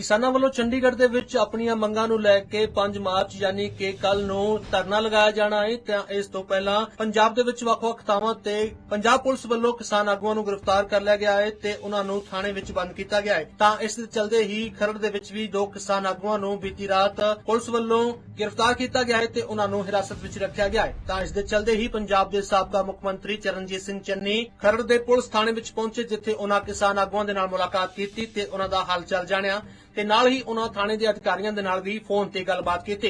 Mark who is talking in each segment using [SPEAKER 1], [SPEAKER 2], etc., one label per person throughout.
[SPEAKER 1] ਕਿਸਾਨਾਂ ਵੱਲੋਂ ਚੰਡੀਗੜ੍ਹ ਦੇ ਵਿੱਚ ਆਪਣੀਆਂ ਮੰਗਾਂ ਨੂੰ ਲੈ ਕੇ 5 ਮਾਰਚ, ਯਾਨੀ ਕਿ ਕੱਲ ਨੂੰ ਧਰਨਾ ਲਗਾਇਆ ਜਾਣਾ ਹੈ ਤਾਂ ਇਸ ਤੋਂ ਪਹਿਲਾਂ ਪੰਜਾਬ ਦੇ ਵਿੱਚ ਵੱਖ-ਵੱਖ ਥਾਵਾਂ ਤੇ ਪੰਜਾਬ ਪੁਲਿਸ ਵੱਲੋਂ ਕਿਸਾਨ ਆਗੂਆਂ ਨੂੰ ਗ੍ਰਿਫਤਾਰ ਕਰ ਲਿਆ ਗਿਆ ਹੈ ਤੇ ਉਹਨਾਂ ਨੂੰ ਥਾਣੇ ਵਿੱਚ ਬੰਦ ਕੀਤਾ ਗਿਆ ਹੈ ਤਾਂ ਇਸ ਦੇ ਚਲਦੇ ਹੀ ਖਰੜ ਦੇ ਵਿੱਚ ਵੀ ਦੋ ਕਿਸਾਨ ਆਗੂਆਂ ਨੂੰ ਬੀਤੀ ਰਾਤ ਪੁਲਿਸ ਵੱਲੋਂ ਗ੍ਰਿਫਤਾਰ ਕੀਤਾ ਗਿਆ ਹੈ ਤੇ ਉਹਨਾਂ ਨੂੰ ਹਿਰਾਸਤ ਵਿੱਚ ਰੱਖਿਆ ਗਿਆ ਹੈ ਤਾਂ ਇਸ ਦੇ ਚਲਦੇ ਹੀ ਪੰਜਾਬ ਦੇ ਸਾਬਕਾ ਮੁੱਖ ਮੰਤਰੀ ਚਰਨਜੀਤ ਸਿੰਘ ਚੰਨੀ ਖਰੜ ਦੇ ਪੁਲਿਸ ਥਾਣੇ ਵਿੱਚ ਪਹੁੰਚੇ, ਜਿੱਥੇ ਉਹਨਾਂ ਕਿਸਾਨ ਆਗੂਆਂ ਦੇ ਨਾਲ ਮੁਲਾਕਾਤ ਕੀਤੀ ਤੇ ਉਹਨਾਂ ਦਾ ਹਾਲ ਚਾਲ ਜਾਣਿਆ। ਤੇ ਨਾਲ ਹੀ ਉਹਨਾਂ ਥਾਣੇ ਦੇ ਅਧਿਕਾਰੀਆਂ ਦੇ ਨਾਲ ਵੀ ਫੋਨ ਤੇ ਗੱਲਬਾਤ ਕੀਤੀ।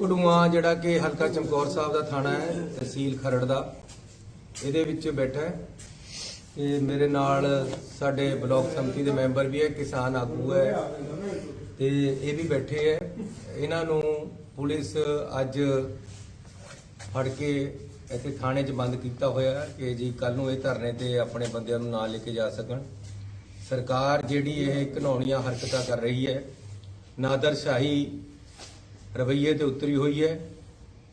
[SPEAKER 2] ਕੜੂਆ ਜਿਹੜਾ ਕਿ ਹਲਕਾ ਚਮਕੌਰ ਸਾਹਿਬ ਦਾ ਥਾਣਾ ਹੈ, ਤਹਿਸੀਲ ਖਰੜ ਦਾ। ਇਹਦੇ ਵਿੱਚ ਬੈਠਾ ਹੈ। ਤੇ ਮੇਰੇ ਨਾਲ ਸਾਡੇ ਬਲਾਕ ਸੰਮਤੀ ਦੇ ਮੈਂਬਰ ਵੀ ਹੈ, ਕਿਸਾਨ ਆਗੂ ਹੈ। ਤੇ ਇਹ ਵੀ ਬੈਠੇ ਹੈ। ਇਹਨਾਂ ਨੂੰ ਪੁਲਿਸ ਅੱਜ ਫੜ ਕੇ ਇੱਥੇ ਥਾਣੇ 'ਚ ਬੰਦ ਕੀਤਾ ਹੋਇਆ ਕਿ ਜੀ ਕੱਲ ਨੂੰ ਇਹ ਧਰਨੇ ਤੇ ਆਪਣੇ ਬੰਦਿਆਂ ਨੂੰ ਨਾਲ ਲੈ ਕੇ ਜਾ ਸਕਣ। ਸਰਕਾਰ ਜਿਹੜੀ ਇਹ ਘਿਨੌਣੀਆਂ ਹਰਕਤਾਂ ਕਰ ਰਹੀ ਹੈ ਨਾਦਰਸ਼ਾਹੀ ਰਵਈਏ ਤੇ ਉਤਰੀ ਹੋਈ ਹੈ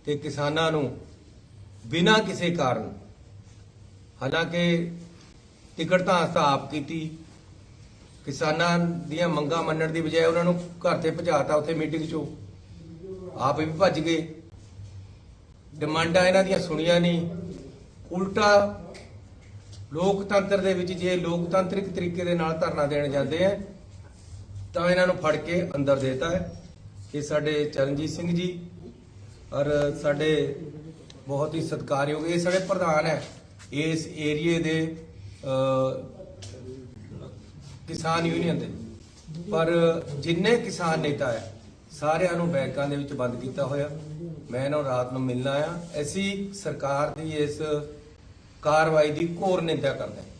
[SPEAKER 2] ਤੇ ਕਿਸਾਨਾਂ ਨੂੰ ਬਿਨਾਂ ਕਿਸੇ ਕਾਰਨ ਹਾਲਾਂਕਿ ਟਿਕਟ ਤਾਂ ਅਸਾਂ ਆਪ ਕੀਤੀ, ਕਿਸਾਨਾਂ ਦੀਆਂ ਮੰਗਾਂ ਮੰਨਣ ਦੀ ਬਜਾਏ ਉਹਨਾਂ ਨੂੰ ਘਰ ਤੇ ਭਜਾਤਾ ਉੱਥੇ ਮੀਟਿੰਗ 'ਚੋਂ। ਆਪ ਵੀ ਭੱਜ ਗਏ। ਡਿਮਾਂਡਾਂ ਇਹਨਾਂ ਦੀਆਂ ਸੁਣੀਆਂ ਨਹੀਂ। ਉਲਟਾ ਲੋਕਤੰਤਰ ਦੇ ਵਿੱਚ ਜੇ ਲੋਕਤੰਤਰਿਕ ਤਰੀਕੇ ਦੇ ਨਾਲ ਧਰਨਾ ਦੇਣ ਜਾਂਦੇ ਆ, ਤਾਂ ਇਹਨਾਂ ਨੂੰ ਫੜ ਕੇ ਅੰਦਰ ਦੇਤਾ ਹੈ। ਇਹ ਸਾਡੇ ਚਰਨਜੀਤ ਸਿੰਘ ਜੀ ਔਰ ਸਾਡੇ ਬਹੁਤ ਹੀ ਸਤਿਕਾਰਯੋਗ, ਇਹ ਸਾਡੇ ਪ੍ਰਧਾਨ ਹੈ। ਇਸ ਏਰੀਏ ਦੇ ਕਿਸਾਨ ਯੂਨੀਅਨ ਦੇ। ਪਰ ਜਿੰਨੇ ਕਿਸਾਨ ਨੇਤਾ ਹੈ, ਸਾਰਿਆਂ ਨੂੰ ਬੈਂਕਾਂ ਦੇ ਵਿੱਚ ਬੰਦ ਕੀਤਾ ਹੋਇਆ। ਮੈਂ ਇਹਨਾਂ ਨੂੰ ਰਾਤ ਨੂੰ ਮਿਲਣਾ ਆ ਅਸੀਂ ਸਰਕਾਰ ਦੀ ਇਸ ਕਾਰਵਾਈ ਦੀ ਘੋਰ ਨਿੰਦਾ ਕਰਦੇ ਹਾਂ